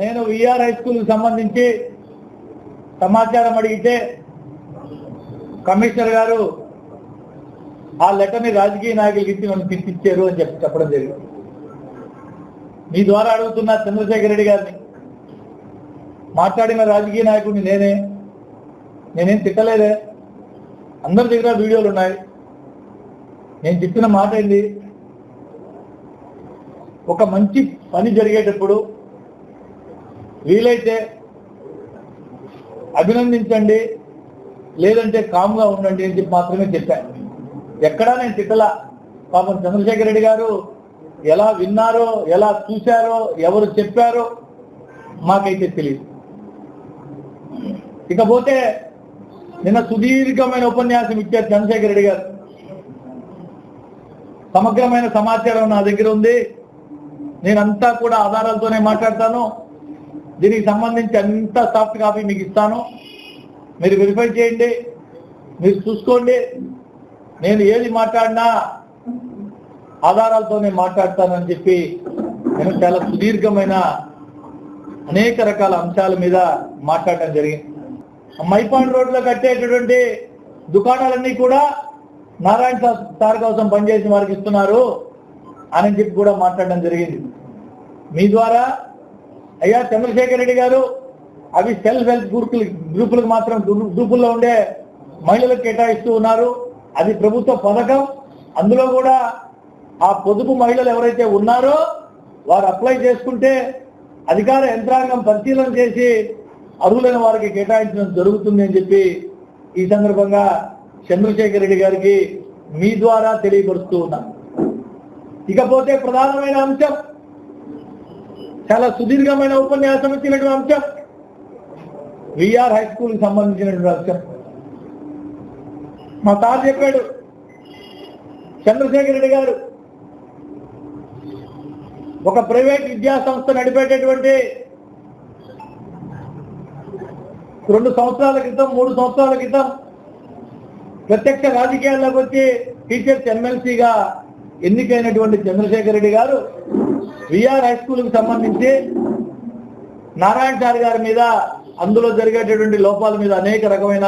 నేను VR high స్కూల్కి సంబంధించి సమాచారం అడిగితే కమిషనర్ గారు ఆ లెటర్ని రాజకీయ నాయకులకి ఇచ్చి మనం తిప్పించారు అని చెప్పి చెప్పడం జరిగింది. మీ ద్వారా అడుగుతున్న చంద్రశేఖర్ రెడ్డి గారిని మాట్లాడిన రాజకీయ నాయకుడిని నేనే నేనేం తిట్టలేదే. అందరి దగ్గర వీడియోలు ఉన్నాయి. నేను చెప్పిన మాట ఏంది? ఒక మంచి పని జరిగేటప్పుడు వీలైతే అభినందించండి లేదంటే కామ్గా ఉండండి అని చెప్పి మాత్రమే చెప్పాను ఎక్కడా నేను తిట్టలా. పాపం చంద్రశేఖర్ రెడ్డి గారు ఎలా విన్నారో ఎలా చూశారో ఎవరు చెప్పారో మాకైతే తెలియదు ఇకపోతే నిన్న సుదీర్ఘమైన ఉపన్యాసం ఇచ్చారు చంద్రశేఖర్ రెడ్డి గారు. సమగ్రమైన సమాచారం నా దగ్గర ఉంది. నేనంతా కూడా ఆధారాలతోనే మాట్లాడతాను. దీనికి సంబంధించి అంత సాఫ్ట్ కాపీ మీకు ఇస్తాను మీరు వెరిఫై చేయండి మీరు చూసుకోండి. నేను ఏది మాట్లాడినా ఆధారాలతోనే మాట్లాడతానని చెప్పి నేను చాలా సుదీర్ఘమైన అనేక రకాల అంశాల మీద మాట్లాడటం జరిగింది. మైపాన్ రోడ్లో కట్టేటటువంటి దుకాణాలన్నీ కూడా నారాయణ సార్ సార్ కోసం పనిచేసిన వారికి ఇస్తున్నారు అని చెప్పి కూడా మాట్లాడడం జరిగింది. మీ ద్వారా అయ్యా చంద్రశేఖర్ రెడ్డి గారు అవి సెల్ఫ్ హెల్ప్ గ్రూపులు గ్రూపులకు మాత్రం గ్రూపుల్లో ఉండే మహిళలకు కేటాయిస్తూ ఉన్నారు. అది ప్రభుత్వ పథకం. అందులో కూడా ఆ పొదుపు మహిళలు ఎవరైతే ఉన్నారో వారు అప్లై చేసుకుంటే అధికార యంత్రాంగం పరిశీలన చేసి అర్హులైన వారికి కేటాయించడం జరుగుతుంది అని చెప్పి ఈ సందర్భంగా చంద్రశేఖర్ రెడ్డి గారికి మీ ద్వారా తెలియపరుస్తూ ఉన్నాను. ఇకపోతే ప్రధానమైన అంశం చాలా సుదీర్ఘమైన ఉపన్యాసం ఇచ్చినటువంటి అంశం. విఆర్ హై స్కూల్కి సంబంధించినటువంటి అంశం. మా సార్ చెప్పాడు చంద్రశేఖర్ రెడ్డి గారు ఒక ప్రైవేట్ విద్యా సంస్థ నడిపేటటువంటి రెండు సంవత్సరాల క్రితం మూడు సంవత్సరాల క్రితం ప్రత్యక్ష రాజకీయాల్లోకి వచ్చి టీచర్స్ ఎమ్మెల్సీగా ఎన్నికైనటువంటి చంద్రశేఖర్ రెడ్డి గారు విఆర్ హై స్కూల్కి సంబంధించి నారాయణ సార్ గారి మీద అందులో జరిగేటటువంటి లోపాల మీద అనేక రకమైన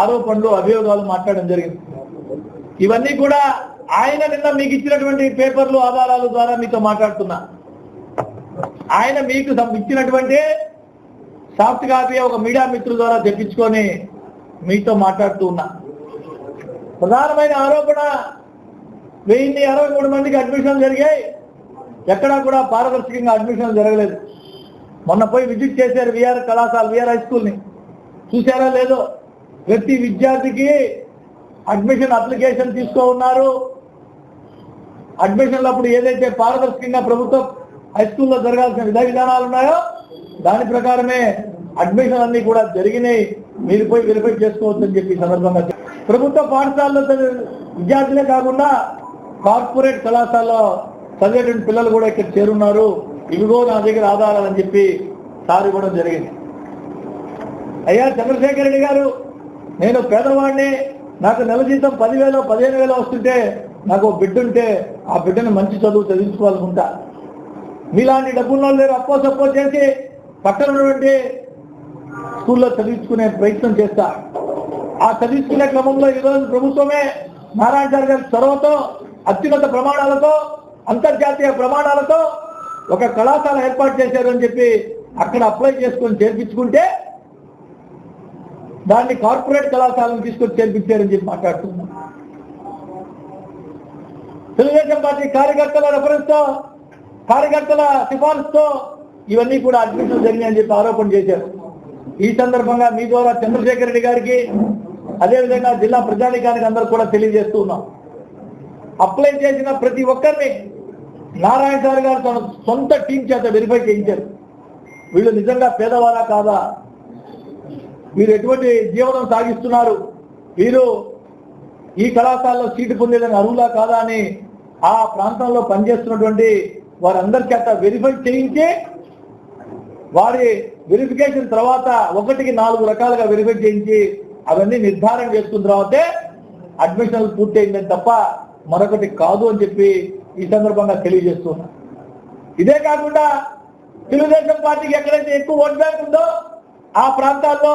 ఆరోపణలు అభియోగాలు మాట్లాడడం జరిగింది. ఇవన్నీ కూడా ఆయన నిన్న మీకు ఇచ్చినటువంటి పేపర్లు ఆధారాల ద్వారా మీతో మాట్లాడుతున్నా. ఆయన మీకు ఇచ్చినటువంటి సాఫ్ట్ కాపీ ఒక మీడియా మిత్రుల ద్వారా తెప్పించుకొని మీతో మాట్లాడుతూ ఉన్నా. ప్రధానమైన ఆరోపణ వెయ్యిన్ని అరవై మూడు మందికి అడ్మిషన్లు జరిగాయి. ఎక్కడా కూడా పారదర్శకంగా అడ్మిషన్ జరగలేదు. మొన్న పోయి విజిట్ చేశారు విఆర్ కళాశాల విఆర్ హై స్కూల్ని చూసారా లేదో? ప్రతి విద్యార్థికి అడ్మిషన్ అప్లికేషన్ తీసుకో ఉన్నారు. అడ్మిషన్లు అప్పుడు ఏదైతే పారదర్శకంగా ప్రభుత్వం హై స్కూల్లో జరగాల్సిన విధ విధానాలు ఉన్నాయో దాని ప్రకారమే అడ్మిషన్ అన్ని కూడా జరిగినాయి. మీరు పోయి వెరిఫై చేసుకోవచ్చని చెప్పి సందర్భంగా ప్రభుత్వ పాఠశాలలో విద్యార్థులే కాకుండా కార్పొరేట్ కళాశాలలో చదివేటువంటి పిల్లలు కూడా ఇక్కడ చేరున్నారు. ఇవిగో నా దగ్గర ఆధారాలని చెప్పి సార్ ఇవ్వడం జరిగింది. అయ్యా చంద్రశేఖర్ రెడ్డి గారు నేను పేదవాడిని నాకు నెల జీతం పదివేలు పదిహేను వేలు వస్తుంటే నాకు బిడ్డ ఉంటే ఆ బిడ్డను మంచి చదువు చదివించుకోవాలనుకుంటా మీలాంటి డబ్బుల్లో లేరు. అప్పో సప్పో చేసి పక్కన ఉన్నటువంటి స్కూల్లో చదివించుకునే ప్రయత్నం చేస్తా. ఆ చదివించుకునే క్రమంలో ఈరోజు ప్రభుత్వమే నారాయణ గారి చొరవతో అత్యున్నత ప్రమాణాలతో అంతర్జాతీయ ప్రమాణాలతో ఒక కళాశాల ఏర్పాటు చేశారు అని చెప్పి అక్కడ అప్లై చేసుకొని చేర్పించుకుంటే దాన్ని కార్పొరేట్ కళాశాలను తీసుకొని చేర్పించారని చెప్పి మాట్లాడుతున్నాం. తెలుగుదేశం పార్టీ కార్యకర్తల రెఫరెన్స్తో కార్యకర్తల సిఫార్సుతో ఇవన్నీ కూడా అడ్మిషన్ జరిగాయని చెప్పి ఆరోపణ చేశారు. ఈ సందర్భంగా మీ ద్వారా చంద్రశేఖర్ రెడ్డి గారికి అదేవిధంగా జిల్లా ప్రజానికానికి అందరూ కూడా తెలియజేస్తూ ఉన్నాం. అప్లై చేసిన ప్రతి ఒక్కరిని నారాయణ సార్ గారు తన సొంత టీం చేత వెరిఫై చేయించారు. వీళ్ళు నిజంగా పేదవారా కాదా? వీరు ఎటువంటి జీవనం సాగిస్తున్నారు? వీరు ఈ కళాశాలలో సీటు పొందేదని అరువులా కాదా అని ఆ ప్రాంతంలో పనిచేస్తున్నటువంటి వారందరి చేత వెరిఫై చేయించి వారి వెరిఫికేషన్ తర్వాత ఒకటికి నాలుగు రకాలుగా వెరిఫై చేయించి అవన్నీ నిర్ధారణ చేసుకున్న తర్వాతే అడ్మిషన్లు పూర్తయిందని తప్ప మరొకటి కాదు అని చెప్పి ఈ సందర్భంగా తెలియజేస్తున్నా. ఇదే కాకుండా తెలుగుదేశం పార్టీకి ఎక్కడైతే ఎక్కువ ఓట్ బ్యాంక్ ఉందో ఆ ప్రాంతాల్లో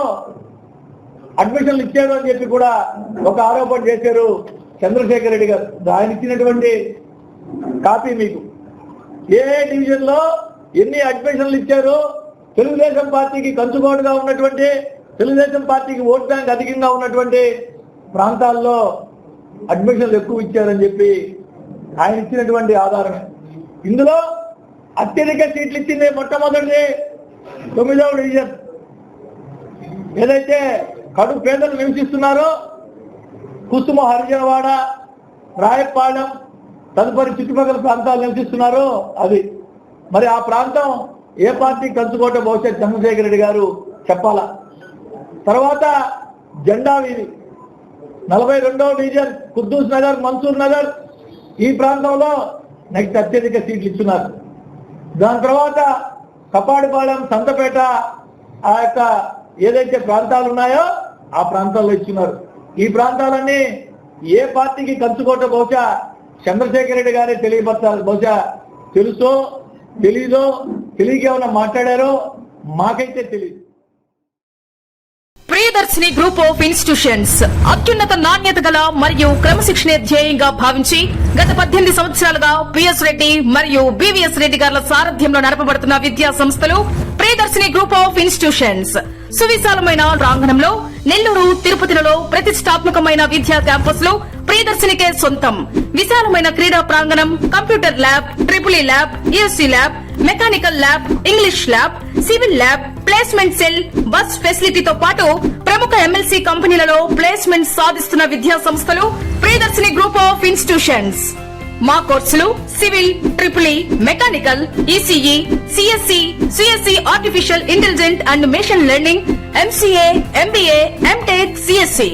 అడ్మిషన్లు ఇచ్చారు అని చెప్పి కూడా ఒక ఆరోపణ చేశారు చంద్రశేఖర్ రెడ్డి గారు. ఆయన ఇచ్చినటువంటి కాపీ మీకు. ఏ డివిజన్లో ఎన్ని అడ్మిషన్లు ఇచ్చారు తెలుగుదేశం పార్టీకి కంచుకోటుగా ఉన్నటువంటి తెలుగుదేశం పార్టీకి ఓట్ బ్యాంక్ అధికంగా ఉన్నటువంటి ప్రాంతాల్లో అడ్మిషన్లు ఎక్కువ ఇచ్చారని చెప్పి ఆయన ఇచ్చినటువంటి ఆధారమే ఇందులో అత్యధిక సీట్లు ఇచ్చింది మొట్టమొదటిది తొమ్మిదవ డివిజన్. ఏదైతే కడు పేదలు నివసిస్తున్నారో కుసుమ హరిజనవాడ రాయపాలెం తదుపరి చుట్టుపక్కల ప్రాంతాలు నివసిస్తున్నారో అది. మరి ఆ ప్రాంతం ఏ పార్టీ కంచుకోట బహుశా చంద్రశేఖర రెడ్డి గారు చెప్పాలా? తర్వాత జెండా వీధి. నలభై రెండవ డివిజన్ కుద్దూస్ నగర్ మన్సూర్ నగర్ ఈ ప్రాంతంలో నెక్స్ట్ అత్యధిక సీట్లు ఇస్తున్నారు. దాని తర్వాత కపాడిపాలెం సంతపేట ఆ యొక్క ఏదైతే ప్రాంతాలు ఉన్నాయో ఆ ప్రాంతాల్లో ఇస్తున్నారు. ఈ ప్రాంతాలన్నీ ఏ పార్టీకి కంచుకోట బహుశా చంద్రశేఖర రెడ్డి గారే తెలియపరచాలి. బహుశా తెలుసో తెలీదో తెలియక ఏమైనా మాట్లాడారో మాకైతే తెలియదు ప్రియదర్శిని గ్రూప్ ఆఫ్ ఇన్స్టిట్యూషన్స్. అత్యున్నత నాణ్యత గల మరియు క్రమశిక్షణ ధ్యేయంగా భావించి గత పద్దెనిమిది సంవత్సరాలుగా పిఎస్ రెడ్డి మరియు బివిఎస్ రెడ్డి గారుల సారథ్యంలో నడపబడుతున్న విద్యా సంస్థలు ప్రియదర్శిని గ్రూప్ ఆఫ్ ఇన్స్టిట్యూషన్స్. సువిశాలమైన ప్రాంగణంలో నెల్లూరు తిరుపతిలలో ప్రతిష్టాత్మకమైన విద్యా క్యాంపస్లు ప్రియదర్శినికే సొంతం. విశాలమైన క్రీడా ప్రాంగణం computer lab triple E lab ESC lab mechanical lab English lab civil lab placement cell bus ఫెసిలిటీతో పాటు ప్రముఖ ఎమ్మెల్సీ కంపెనీలలో ప్లేస్మెంట్ సాధిస్తున్న విద్యా సంస్థలు ప్రియదర్శిని గ్రూప్ ఆఫ్ ఇన్స్టిట్యూషన్స్. మా కోర్సులు civil triple E mechanical ECE CSC CSC artificial intelligent and machine learning MCA MBA MTech CSC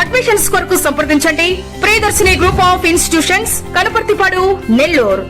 admissions కొరకు సంప్రదించండి. Priyadarshini group of institutions Kanuparthipadu Nellore